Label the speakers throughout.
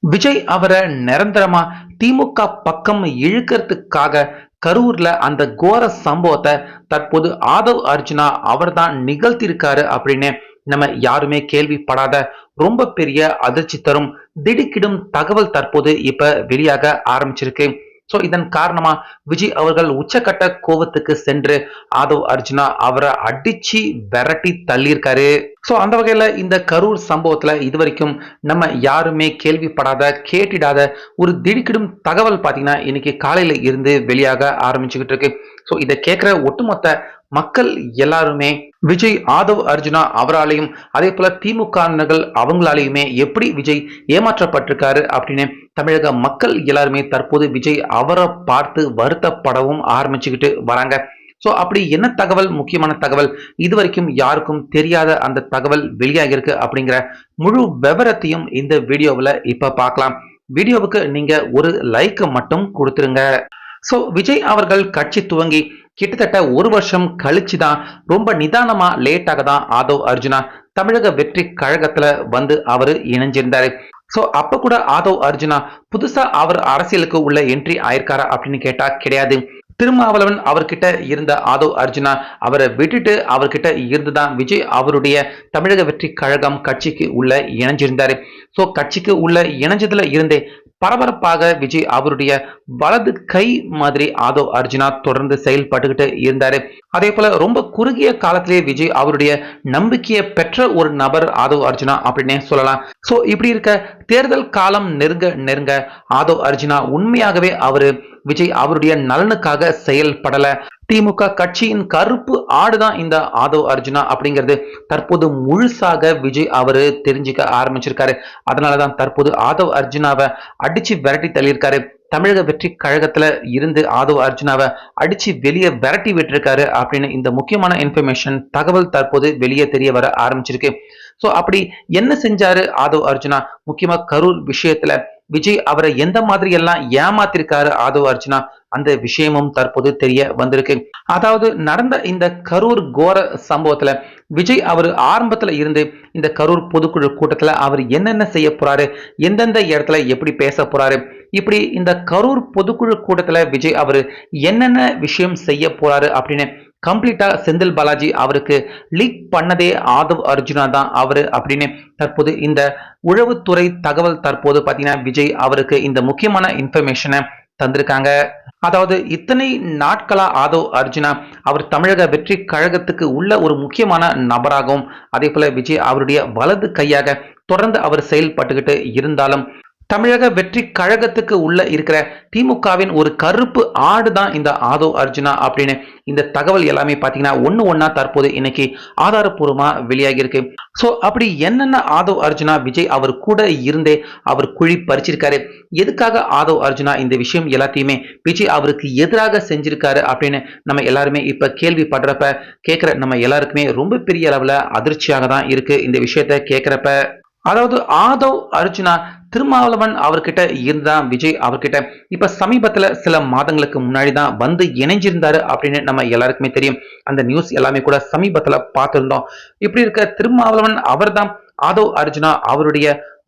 Speaker 1: விஜய் அவரை நிரந்தரமா திமுக பக்கம் இழுக்கிறதுக்காக கரூர்ல அந்த கோர சம்பவத்தை தற்போது ஆதவ் அர்ஜுனா அவர்தான் நிகழ்த்தியிருக்காரு அப்படின்னு நம்ம யாருமே கேள்விப்படாத ரொம்ப பெரிய அதிர்ச்சி தரும் திடுக்கிடும் தகவல் தற்போது இப்ப வெளியாக ஆரம்பிச்சிருக்கு. சோ இதன் காரணமா விஜய் அவர்கள் உச்சக்கட்ட கோபத்துக்கு சென்று ஆதவ் அர்ஜுனா அவரை அடிச்சு விரட்டி தள்ளியிருக்காரு. சோ அந்த வகையில இந்த கரூர் சம்பவத்துல இதுவரைக்கும் நம்ம யாருமே கேள்விப்படாத கேட்டிடாத ஒரு திடுக்கிடும் தகவல் பாத்தீங்கன்னா இன்னைக்கு காலையில இருந்து வெளியாக ஆரம்பிச்சுக்கிட்டு இருக்கு. சோ இதை கேட்கிற ஒட்டுமொத்த மக்கள் எல்லாருமே விஜய் ஆதவ் அர்ஜுனா அவராலையும் அதே போல திமுகவினர்கள் அவங்களாலையுமே எப்படி விஜய் ஏமாற்றப்பட்டிருக்காரு அப்படின்னு தமிழக மக்கள் எல்லாருமே தற்போது விஜய் அவரை பார்த்து வருத்தப்படவும் ஆரம்பிச்சுக்கிட்டு வராங்க. சோ அப்படி என்ன தகவல்? முக்கியமான தகவல் இதுவரைக்கும் யாருக்கும் தெரியாத அந்த தகவல் வெளியாகிருக்கு அப்படிங்கிற முழு விவரத்தையும் இந்த வீடியோவில் இப்ப பார்க்கலாம். வீடியோவுக்கு நீங்க ஒரு லைக் மட்டும் கொடுத்துருங்க. சோ விஜய் அவர்கள் கட்சி துவங்கி கிட்டத்தட்ட ஒரு வருஷம் கழிச்சு தான் ரொம்ப நிதானமா லேட்டாக தான் ஆதவ் அர்ஜுனா தமிழக வெற்றி கழகத்துல வந்து அவரு இணைஞ்சிருந்தாரு. சோ அப்ப கூட ஆதவ் அர்ஜுனா புதுசா அவர் அரசியலுக்கு உள்ள என்ட்ரி ஆயிருக்காரா அப்படின்னு கேட்டா கிடையாது. திருமாவளவன் அவர்கிட்ட இருந்த ஆதவ் அர்ஜுனா அவரை விட்டுட்டு அவர்கிட்ட இருந்துதான் விஜய் அவருடைய தமிழக வெற்றி கழகம் கட்சிக்கு உள்ள இணைஞ்சிருந்தாரு. சோ கட்சிக்கு உள்ள இணைஞ்சதுல இருந்தே பரபரப்பாக விஜய் அவருடைய வலது கை மாதிரி ஆதவ் அர்ஜுனா தொடர்ந்து செயல்பட்டுக்கிட்டு இருந்தாரு. அதே போல ரொம்ப குறுகிய காலத்திலேயே விஜய் அவருடைய நம்பிக்கையை பெற்ற ஒரு நபர் ஆதவ் அர்ஜுனா அப்படின்னே சொல்லலாம். சோ இப்படி இருக்க தேர்தல் காலம் நெருங்க நெருங்க. ஆதவ் அர்ஜுனா உண்மையாகவே அவரு விஜய் அவருடைய நலனுக்காக செயல்படல. திமுக கட்சியின் கருப்பு ஆடுதான் இந்த ஆதவ் அர்ஜுனா அப்படிங்கிறது. தற்போது முழுசாக விஜய் அவரு தெரிஞ்சுக்க ஆரம்பிச்சிருக்காரு. அதனாலதான் தற்போது ஆதவ் அர்ஜுனாவை அடிச்சு விரட்டி தள்ளியிருக்காரு. தமிழக வெற்றி கழகத்துல இருந்து ஆதவ் அர்ஜுனாவை அடிச்சு வெளியே விரட்டி விட்டுருக்காரு அப்படின்னு இந்த முக்கியமான இன்ஃபர்மேஷன் தகவல் தற்போது வெளியே தெரிய வர ஆரம்பிச்சிருக்கு. சோ அப்படி என்ன செஞ்சாரு? ஆதவ் அர்ஜுனா முக்கியமா கரூர் விஷயத்துல விஜய் அவரை எந்த மாதிரி எல்லாம் ஏமாத்திருக்காரு ஆதவ் அர்ஜுனா அந்த விஷயமும் தற்போது தெரிய வந்திருக்கு. அதாவது நடந்த இந்த கரூர் கோர சம்பவத்துல விஜய் அவர் ஆரம்பத்துல இருந்து இந்த கரூர் பொதுக்குழு கூட்டத்துல அவர் என்னென்ன செய்ய போறாரு எந்தெந்த இடத்துல எப்படி பேச போறாரு இப்படி இந்த கரூர் பொதுக்குழு கூட்டத்துல விஜய் அவர் என்னென்ன விஷயம் செய்ய போறாரு அப்படின்னு கம்ப்ளீட்டா செந்தில் பாலாஜி அவருக்கு லீக் பண்ணதே ஆதவ் அர்ஜுனா தான் அவரு அப்படின்னு தற்போது இந்த உழவுத்துறை தகவல் தற்போது பாத்தீங்கன்னா விஜய் அவருக்கு இந்த முக்கியமான இன்ஃபர்மேஷனை தந்திருக்காங்க. அதாவது இத்தனை நாட்களா ஆதவ் அர்ஜுனா அவர் தமிழக வெற்றி கழகத்துக்கு உள்ள ஒரு முக்கியமான நபராகவும் அதே போல விஜய் அவருடைய வலது கையாக தொடர்ந்து அவர் செயல்பட்டுக்கிட்டு இருந்தாலும் தமிழக வெற்றி கழகத்துக்கு உள்ள இருக்கிற திமுகவின் ஒரு கருப்பு ஆடு தான் இந்த ஆதோ அர்ஜுனா அப்படின்னு இந்த தகவல் எல்லாமே பார்த்தீங்கன்னா ஒன்று ஒன்றா தற்போது இன்னைக்கு ஆதாரப்பூர்வமா வெளியாகி இருக்கு ஸோ அப்படி என்னென்ன ஆதவ் அர்ஜுனா விஜய் அவர் கூட இருந்தே அவர் குழி பறிச்சிருக்காரு? எதுக்காக ஆதவ் அர்ஜுனா இந்த விஷயம் எல்லாத்தையுமே விஜய் அவருக்கு எதிராக செஞ்சிருக்காரு அப்படின்னு நம்ம எல்லாருமே இப்ப கேள்விப்படுறப்ப கேட்குற நம்ம எல்லாருக்குமே ரொம்ப பெரிய அளவுல அதிர்ச்சியாக தான் இருக்கு இந்த விஷயத்த கேட்குறப்ப அதாவது ஆதவ் அர்ஜுனா திருமாவளவன் அவர்கிட்ட இருந்தான் விஜய் அவர்கிட்ட. இப்ப சமீபத்துல சில மாதங்களுக்கு முன்னாடி தான் வந்து இணைஞ்சிருந்தாரு அப்படின்னு நம்ம எல்லாருக்குமே தெரியும். அந்த நியூஸ் எல்லாமே கூட சமீபத்துல பார்த்திருந்தோம். இப்படி இருக்க திருமாவளவன் அவர்தான் ஆதவ் அர்ஜுனா அவருடைய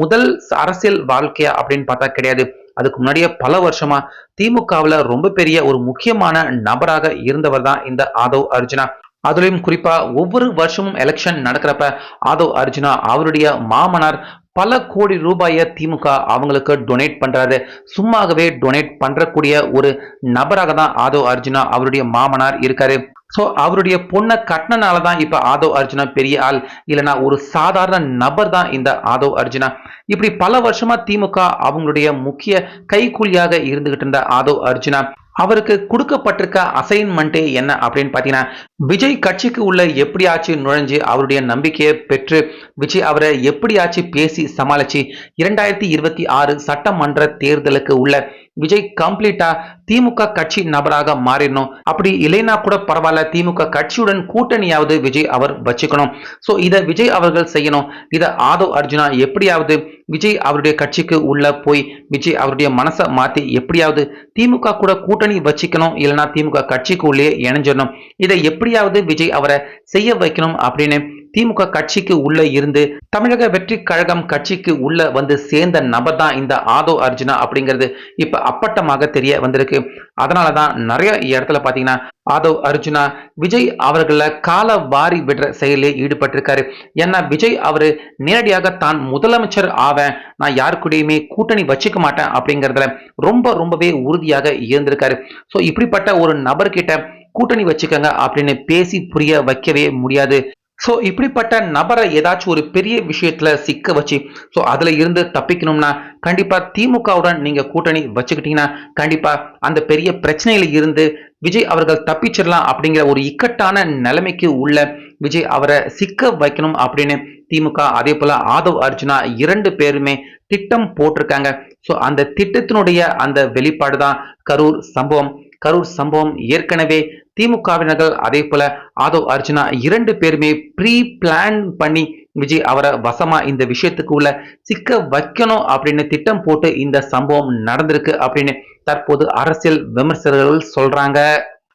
Speaker 1: முதல் அரசியல் வாழ்க்கையா அப்படின்னு பார்த்தா கிடையாது. அதுக்கு முன்னாடியே பல வருஷமா திமுகவுல ரொம்ப பெரிய ஒரு முக்கியமான நபராக இருந்தவர் தான் இந்த ஆதவ் அர்ஜுனா. அதுலயும் குறிப்பா ஒவ்வொரு வருஷமும் எலெக்ஷன் நடக்கிறப்ப ஆதவ் அர்ஜுனா அவருடைய மாமனார் பல கோடி ரூபாயை திமுக அவங்களுக்கு டொனேட் பண்றாரு. சும்மாகவே டொனேட் பண்றக்கூடிய ஒரு நபராக தான் ஆதவ் அர்ஜுனா அவருடைய மாமனார் இருக்காரு. ஸோ அவருடைய பொண்ணை கட்டினால தான் இப்போ ஆதவ் அர்ஜுனா பெரிய ஆள் இல்லைனா ஒரு சாதாரண நபர் தான் இந்த ஆதவ் அர்ஜுனா. இப்படி பல வருஷமா திமுக அவங்களுடைய முக்கிய கைக்கூலியாக இருந்துகிட்டு இருந்த ஆதவ் அர்ஜுனா அவருக்கு கொடுக்கப்பட்டிருக்க அசைன்மெண்ட்டே என்ன அப்படின்னு பார்த்தீங்கன்னா விஜய் கட்சிக்கு உள்ள எப்படியாச்சு நுழைஞ்சு அவருடைய நம்பிக்கையை பெற்று விஜய் அவரை எப்படியாச்சு பேசி சமாளிச்சு இரண்டாயிரத்தி இருபத்தி ஆறு சட்டமன்ற தேர்தலுக்கு உள்ள விஜய் கம்ப்ளீட்டா திமுக கட்சி நபராக மாறிடணும். அப்படி இல்லைன்னா கூட பரவாயில்ல திமுக கட்சியுடன் கூட்டணியாவது விஜய் அவர் வச்சுக்கணும். ஸோ இதை விஜய் அவர்கள் செய்யணும். இதை ஆதவ் அர்ஜுனா எப்படியாவது விஜய் அவருடைய கட்சிக்கு உள்ள போய் விஜய் அவருடைய மனசை மாற்றி எப்படியாவது திமுக கூட கூட்டணி வச்சுக்கணும். இல்லைன்னா திமுக கட்சிக்கு உள்ளே இணைஞ்சிடணும். இதை எப்படியாவது விஜய் அவரை செய்ய வைக்கணும் அப்படின்னு திமுக கட்சிக்கு உள்ள இருந்து தமிழக வெற்றி கழகம் கட்சிக்கு உள்ள வந்து சேர்ந்த நபர் தான் இந்த ஆதோ அர்ஜுனா அப்படிங்கிறது இப்ப அப்பட்டமாக தெரிய வந்திருக்கு. அதனாலதான் நிறைய இடத்துல பாத்தீங்கன்னா ஆதவ் அர்ஜுனா விஜய் அவர்களை கால வாரி விடுற செயலில் ஈடுபட்டிருக்காரு. ஏன்னா விஜய் அவரு நேரடியாக தான் முதலமைச்சர் ஆவேன் நான் யாரு கூடயுமே கூட்டணி வச்சுக்க மாட்டேன் அப்படிங்கிறதுல ரொம்ப ரொம்பவே உறுதியாக இருந்திருக்காரு. ஸோ இப்படிப்பட்ட ஒரு நபர்கிட்ட கூட்டணி வச்சுக்கோங்க அப்படின்னு பேசி புரிய வைக்கவே முடியாது. ஸோ இப்படிப்பட்ட நபரை ஏதாச்சும் ஒரு பெரிய விஷயத்துல சிக்க வச்சு ஸோ அதுல இருந்து தப்பிக்கணும்னா கண்டிப்பா திமுகவுடன் நீங்க கூட்டணி வச்சுக்கிட்டீங்கன்னா கண்டிப்பா அந்த பெரிய பிரச்சனையில இருந்து விஜய் அவர்கள் தப்பிச்சிடலாம் அப்படிங்கிற ஒரு இக்கட்டான நிலைமைக்கு உள்ள விஜய் அவரை சிக்க வைக்கணும் அப்படின்னு திமுக அதே போல ஆதவ் அர்ஜுனா இரண்டு பேருமே திட்டம் போட்டிருக்காங்க. ஸோ அந்த திட்டத்தினுடைய அந்த வெளிப்பாடு தான் கரூர் சம்பவம். கரூர் சம்பவம் ஏற்கனவே திமுகவினர்கள் அதே போல ஆதவ் அர்ஜுனா இரண்டு பேருமே ப்ரீ பிளான் பண்ணி விஜய் அவரை வசமா இந்த விஷயத்துக்கு உள்ள சிக்க வைக்கணும் அப்படின்னு திட்டம் போட்டு இந்த சம்பவம் நடந்திருக்கு அப்படின்னு தற்போது அரசியல் விமர்சகர்கள் சொல்றாங்க.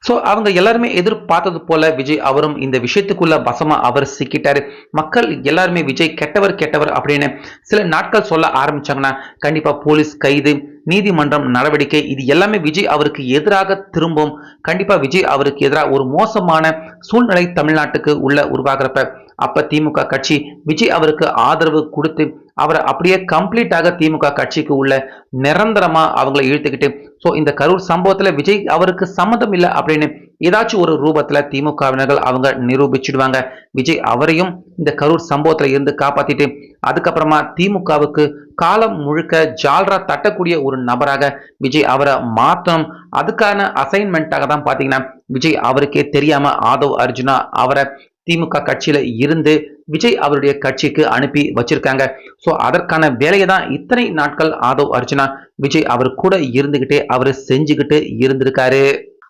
Speaker 1: ஸோ அவங்க எல்லாருமே எதிர்பார்த்தது போல விஜய் அவரும் இந்த விஷயத்துக்குள்ள வசமா அவர் சிக்கிட்டாரு. மக்கள் எல்லாருமே விஜய் கெட்டவர் கெட்டவர் அப்படின்னு சில நாட்கள் சொல்ல ஆரம்பிச்சாங்கன்னா கண்டிப்பா போலீஸ் கைது நீதிமன்றம் நடவடிக்கை இது எல்லாமே விஜய் அவருக்கு எதிராக திரும்பும். கண்டிப்பா விஜய் அவருக்கு எதிராக ஒரு மோசமான சூழ்நிலை தமிழ்நாட்டுக்கு உள்ள உருவாகிறப்ப. அப்ப திமுக கட்சி விஜய் அவருக்கு ஆதரவு கொடுத்து அவரை அப்படியே கம்ப்ளீட்டாக திமுக கட்சிக்கு உள்ள நிரந்தரமா அவங்கள இழுத்துக்கிட்டு ஸோ இந்த கரூர் சம்பவத்துல விஜய் அவருக்கு சம்மதம் இல்லை அப்படின்னு ஏதாச்சும் ஒரு ரூபத்துல திமுகவினர்கள் அவங்க நிரூபிச்சிடுவாங்க. விஜய் அவரையும் இந்த கரூர் சம்பவத்துல இருந்து காப்பாத்திட்டு அதுக்கப்புறமா திமுகவுக்கு காலம் முழுக்க ஜால்ரா தட்டக்கூடிய ஒரு நபராக விஜய் அவரை மாத்தணும். அதுக்கான அசைன்மெண்ட்டாக தான் பார்த்தீங்கன்னா விஜய் அவருக்கே தெரியாம ஆதவ் அர்ஜுனா அவரை திமுக கட்சியில இருந்து விஜய் அவருடைய கட்சிக்கு அனுப்பி வச்சிருக்காங்க. ஸோ அதற்கான வேலையை தான் இத்தனை நாட்கள் ஆதவ் அர்ஜுனா விஜய் அவர் கூட இருந்துகிட்டே அவர் செஞ்சுக்கிட்டு இருந்திருக்காரு.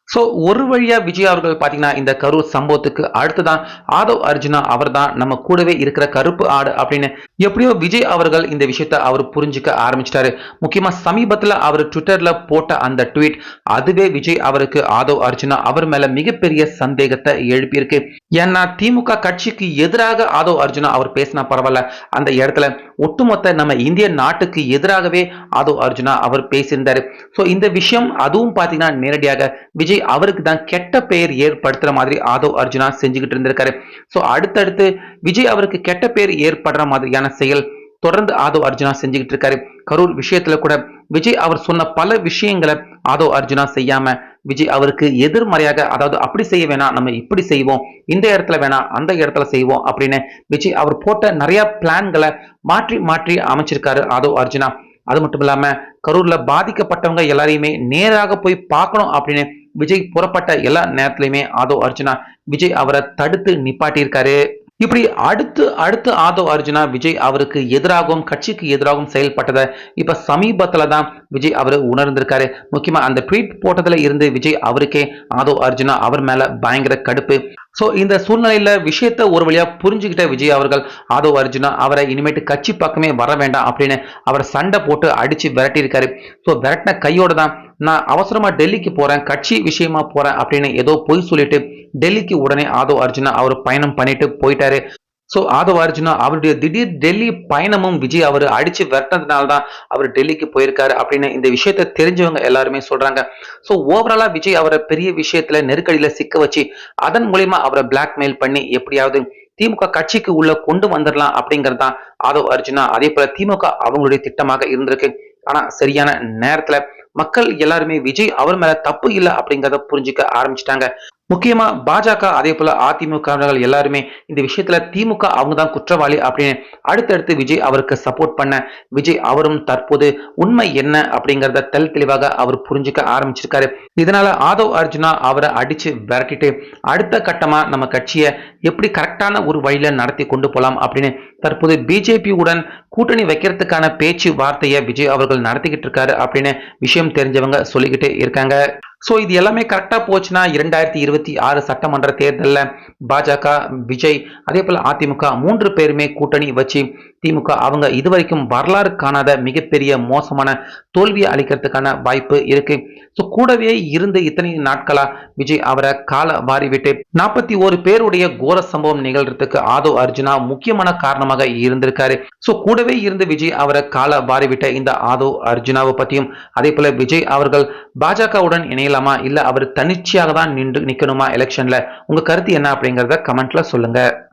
Speaker 1: ஸோ ஒரு வழியாக விஜய் அவர்கள் பார்த்தீங்கன்னா இந்த கரூர் சம்பவத்துக்கு அடுத்துதான் ஆதவ் அர்ஜுனா அவர் தான் நம்ம கூடவே இருக்கிற கருப்பு ஆடு அப்படின்னு எப்படியோ விஜய் அவர்கள் இந்த விஷயத்த அவர் புரிஞ்சுக்க ஆரம்பிச்சிட்டாரு. முக்கியமா சமீபத்தில் அவர் ட்விட்டர்ல போட்ட அந்த ட்வீட் அதுவே விஜய் அவருக்கு ஆதவ் அர்ஜுனா அவர் மேல மிகப்பெரிய சந்தேகத்தை எழுப்பியிருக்கு. ஏன்னா திமுக கட்சிக்கு எதிராக ஆதவ் அர்ஜுனா அவர் பேசினா பரவாயில்ல. அந்த இடத்துல ஒட்டுமொத்த நம்ம இந்திய நாட்டுக்கு எதிராகவே ஆதவ் அர்ஜுனா அவர் பேசியிருந்தாரு. ஸோ இந்த விஷயம் அதுவும் பார்த்தீங்கன்னா நேரடியாக விஜய் அவருக்கு தான் கெட்ட பெயர் ஏற்படுத்துற மாதிரி ஆதவ் அர்ஜுனா செஞ்சுக்கிட்டு இருந்திருக்காரு. ஸோ அடுத்தடுத்து விஜய் அவருக்கு கெட்ட பெயர் ஏற்படுற மாதிரியான செயல் தொடர்ந்து ஆதவ் அர்ஜுனா செஞ்சுக்கிட்டு இருக்காரு. கரூர் விஷயத்துல கூட விஜய் அவர் சொன்ன பல விஷயங்களை ஆதவ் அர்ஜுனா செய்யாம விஜய் அவருக்கு எதிர்மறையாக அதாவது அப்படி செய்ய வேணாம் நம்ம இப்படி செய்வோம் இந்த இடத்துல வேணாம் அந்த இடத்துல செய்வோம் அப்படின்னு விஜய் அவர் போட்ட நிறைய பிளான்களை மாற்றி மாற்றி அமைச்சிருக்காரு ஆதவ் அர்ஜுனா. அது மட்டும் இல்லாம கரூர்ல பாதிக்கப்பட்டவங்க எல்லாரையுமே நேராக போய் பார்க்கணும் அப்படின்னு விஜய் புறப்பட்ட எல்லா நேரத்திலையுமே ஆதோ அர்ஜுனா விஜய் அவரை தடுத்து நிப்பாட்டியிருக்காரு. இப்படி அடுத்து அடுத்து ஆதோ அர்ஜுனா விஜய் அவருக்கு எதிராகவும் கட்சிக்கு எதிராகவும் செயல்பட்டதை இப்ப சமீபத்துல தான் விஜய் அவர் உணர்ந்திருக்காரு. முக்கியமா அந்த ட்வீட் போட்டதுல இருந்து விஜய் அவருக்கே ஆதோ அர்ஜுனா அவர் மேல பயங்கர கடுப்பு. ஸோ இந்த சூழ்நிலையில விஷயத்த ஒரு வழியா புரிஞ்சுக்கிட்ட விஜய் அவர்கள் ஆதோ அர்ஜுனா அவரை இனிமேட்டு கட்சி பக்கமே வர வேண்டாம் அப்படின்னு அவர் சண்டை போட்டு அடிச்சு விரட்டியிருக்காரு. ஸோ விரட்டின கையோட தான் நான் அவசரமா டெல்லிக்கு போறேன் கட்சி விஷயமா போறேன் அப்படின்னு ஏதோ பொய் சொல்லிட்டு டெல்லிக்கு உடனே ஆதவ் அர்ஜுனா அவர் பயணம் பண்ணிட்டு போயிட்டாரு. ஸோ ஆதவ் அர்ஜுனா அவருடைய திடீர் டெல்லி பயணமும் விஜய் அவர் அடிச்சு விரட்டினதுனால தான் அவர் டெல்லிக்கு போயிருக்காரு அப்படின்னு இந்த விஷயத்த தெரிஞ்சவங்க எல்லாருமே சொல்றாங்க. ஸோ ஓவராலா விஜய் அவரை பெரிய விஷயத்துல நெருக்கடியில சிக்க வச்சு அதன் மூலியமா அவரை பிளாக்மெயில் பண்ணி எப்படியாவது திமுக கட்சிக்கு உள்ள கொண்டு வந்துடலாம் அப்படிங்கிறது தான் ஆதவ் அர்ஜுனா. அதே போல திமுக அவங்களுடைய திட்டமாக இருந்திருக்கு. ஆனா சரியான நேரத்துல மக்கள் எல்லாருமே விஜய் அவர் மேல தப்பு இல்லை அப்படிங்கிறத புரிஞ்சுக்க ஆரம்பிச்சிட்டாங்க. முக்கியமா பாஜக அதே போல அதிமுக எல்லாருமே இந்த விஷயத்துல திமுக அவங்க தான் குற்றவாளி அப்படின்னு அடுத்தடுத்து விஜய் அவருக்கு சப்போர்ட் பண்ண விஜய் அவரும் தற்போது உண்மை என்ன அப்படிங்கறத தெல் தெளிவாக அவர் புரிஞ்சுக்க ஆரம்பிச்சிருக்காரு. இதனால ஆதவ் அர்ஜுனா அவரை அடிச்சு விரட்டிட்டு அடுத்த கட்டமா நம்ம கட்சியை எப்படி கரெக்டான ஒரு வழியில நடத்தி கொண்டு போலாம் அப்படின்னு தற்போது பிஜேபி உடன் கூட்டணி வைக்கிறதுக்கான பேச்சு வார்த்தையை விஜய் அவர்கள் நடத்திக்கிட்டு இருக்காரு அப்படின்னு விஷயம் தெரிஞ்சவங்க சொல்லிக்கிட்டே இருக்காங்க. ஸோ இது எல்லாமே கரெக்டாக போச்சுன்னா இரண்டாயிரத்தி இருபத்தி ஆறு சட்டமன்ற தேர்தலில் பாஜக விஜய் அதே போல் அதிமுக மூன்று பேருமே கூட்டணி வச்சு திமுக அவங்க இதுவரைக்கும் வரலாறு காணாத மிகப்பெரிய மோசமான தோல்வியை அளிக்கிறதுக்கான வாய்ப்பு இருக்கு. ஸோ கூடவே இருந்து இத்தனை நாட்களா விஜய் அவரை கால வாரிவிட்டு நாற்பத்தி ஒரு பேருடைய கோர சம்பவம் நிகழ்றதுக்கு ஆதவ் அர்ஜுனா முக்கியமான காரணமாக இருந்திருக்காரு. ஸோ கூடவே இருந்து விஜய் அவரை கால வாரிவிட்ட இந்த ஆதவ் அர்ஜுனாவை பற்றியும் அதே போல விஜய் அவர்கள் பாஜகவுடன் இணையலாமா இல்ல அவர் தனிச்சையாக தான் நின்று நிக்கணுமா எலெக்ஷன்ல உங்க கருத்து என்ன அப்படிங்கறத கமெண்ட்ல சொல்லுங்க.